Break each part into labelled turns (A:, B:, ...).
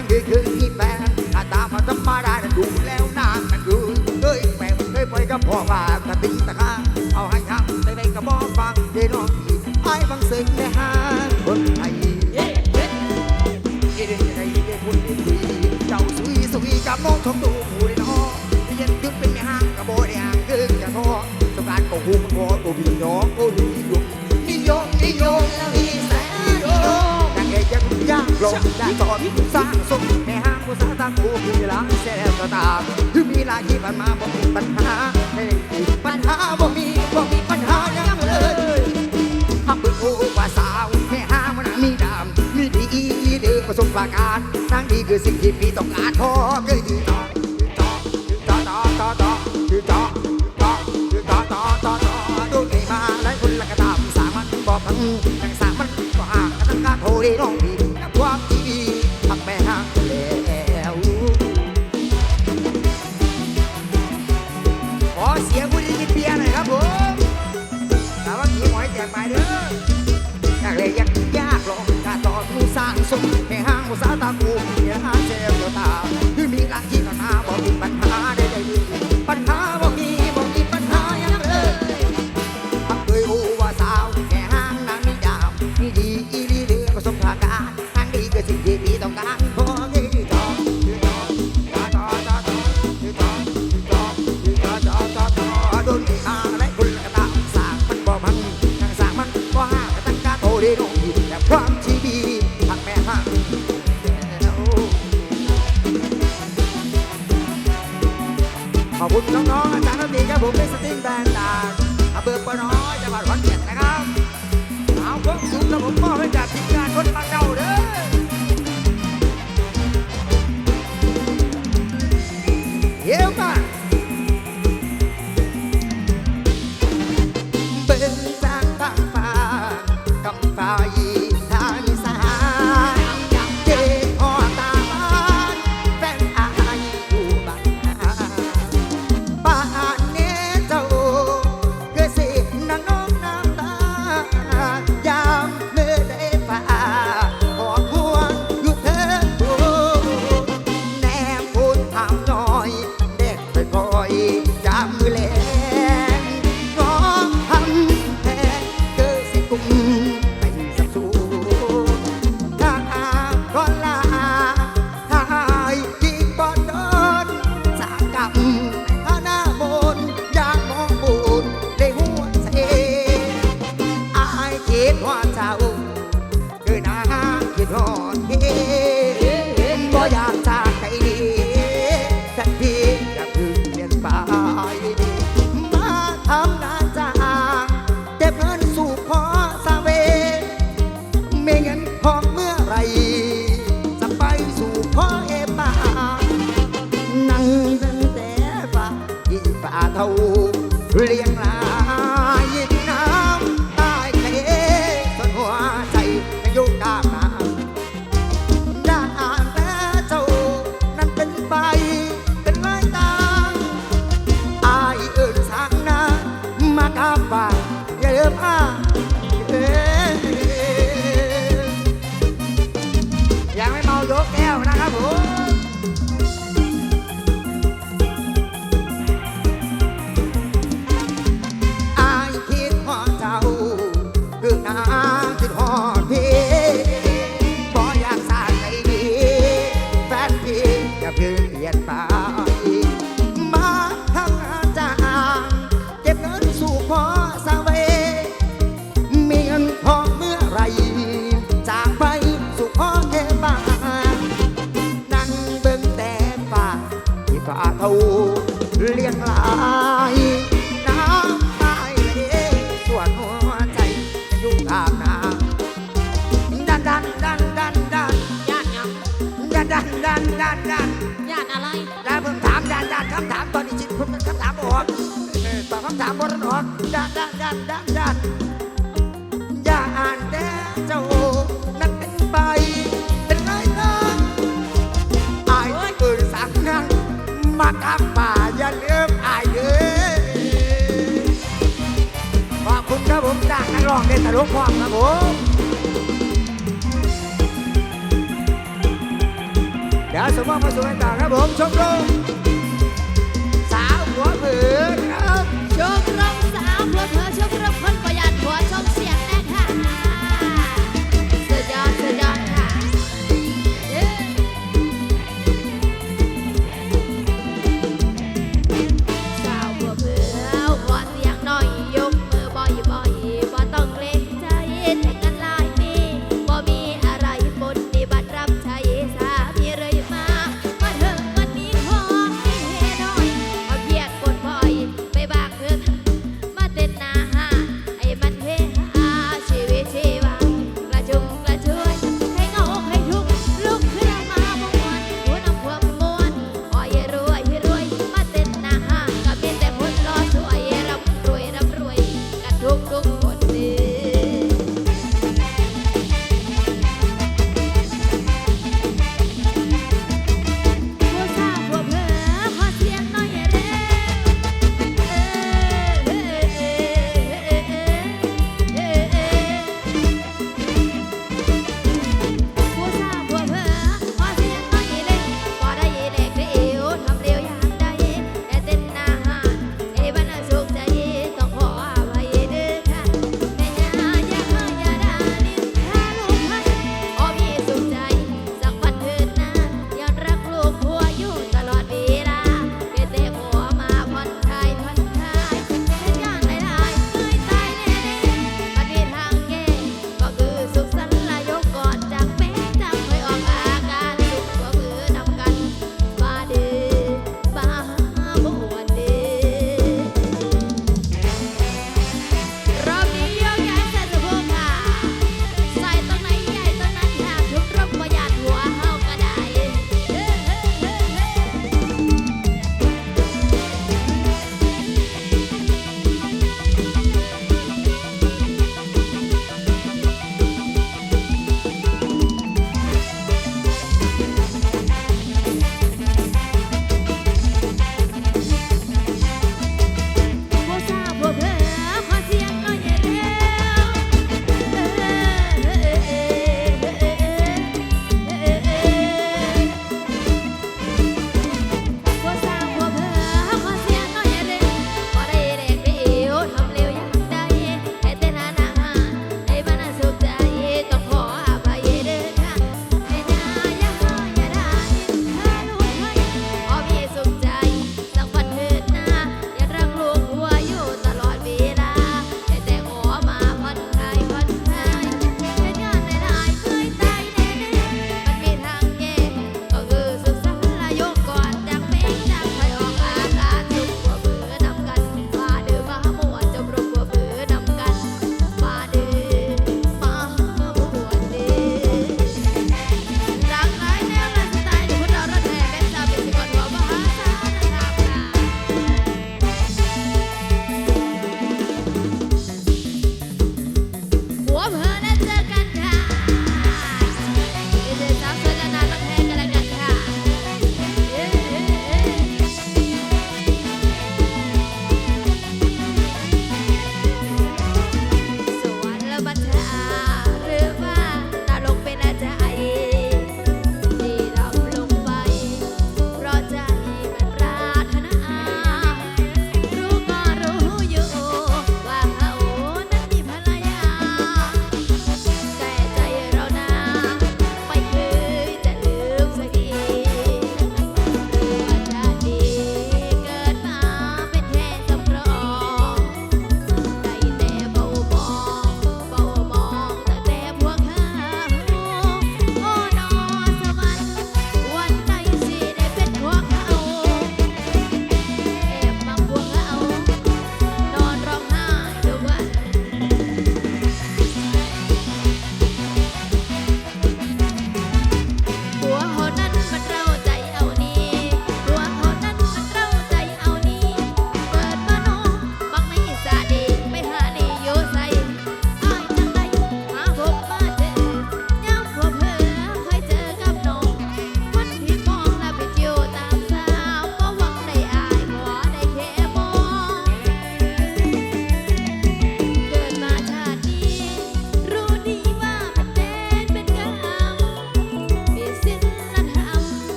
A: งดีคืออีแปงถ้าตา
B: ม
A: มาธรรมดาดูแล้วนางมันดูเอ้ยแปงเคยไปกับพ่อว่ากะตีตะข้าเอาให้ทำกแต่ในกระบอฟังเดนองอีไอ้บังเสกในห้างคนไทย
B: เย้เย้
A: เย้เย้เย้คนดีเจ้าสุยสุยกับน้องทองดูหูได้น้องเย็นยุดเป็นในห้างกระโบเด้ห่างกึ่งจะท้อสงการก็หูมันพอตัวพี่น้องโอ้ย ลงจะสอนสร้างสมแม่ห้ามผู้สาตากูมีหลังแสบก็ตามถึงมีลายที่ผ่านมาบ่มีปัญหาไม่มีปัญหาบ่มีบ่มีปัญหาอย่างเลยฮับโอ้ว่าสาวแม่ห้ามันมีดามมีดีอีเดือผประสบการนั่งดีคือสิ่งที่พี่ต้องการพอเคยดีน้องต่อต่อต่อต่อต่อต่อต่อต่อต่อต่อดูดีมาหลายคนละกระตามสามันบ่พังแต่สามันก็ห่างกันทั้งการโทรได้ร้องดี บานั่งเบิ่งแต่ฝ่าที่ฝ่าเท้าเลี้ยงหลายน้ำตาไปเส่วนหัวใจยุ่งทางน้ำดันดันดันดันดัน
B: ญานยัง
A: ดันดันดันดันดัน
B: ญาติอะไร
A: แล้วเพิ่งถามดันดันคำถามตอนนี้จิตคุณมันคำถามออกตอบคำถามบนออกดันดันดันดันดัน มากักป่าอย่าลืมอายเอ้ยขอบคุณครับผมจากนักร้องเด่นตะลุกควงอมครับผมเดี๋ยวสมมติมาสู่กันต่อครับผมชมรม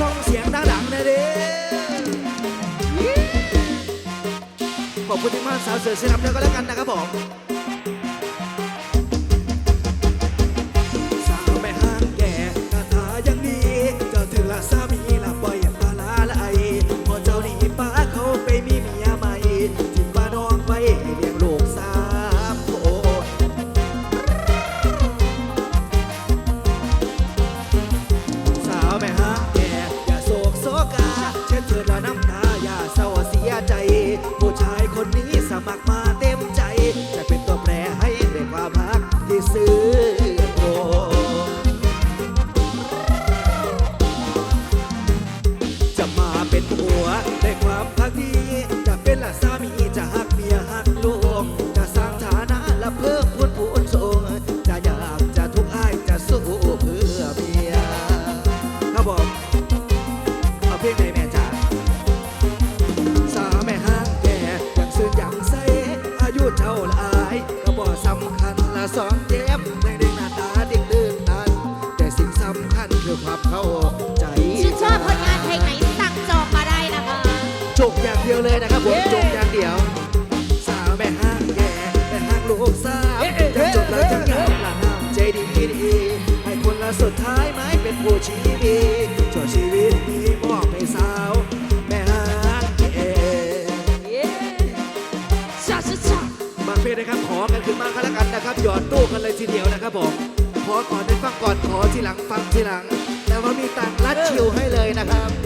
A: ส่
B: งเสียงดังๆนะเด้ขอ
A: บคุณที่มาสาวเสือสนับ
C: สนุนก็แล้วกันนะครับผม ทีเดียวนะครับผมขอก่อนได้ฟังก่อนขอทีหลังฟังทีหลัง แล้วว่ามีตังรัดชิวให้เลยนะครับ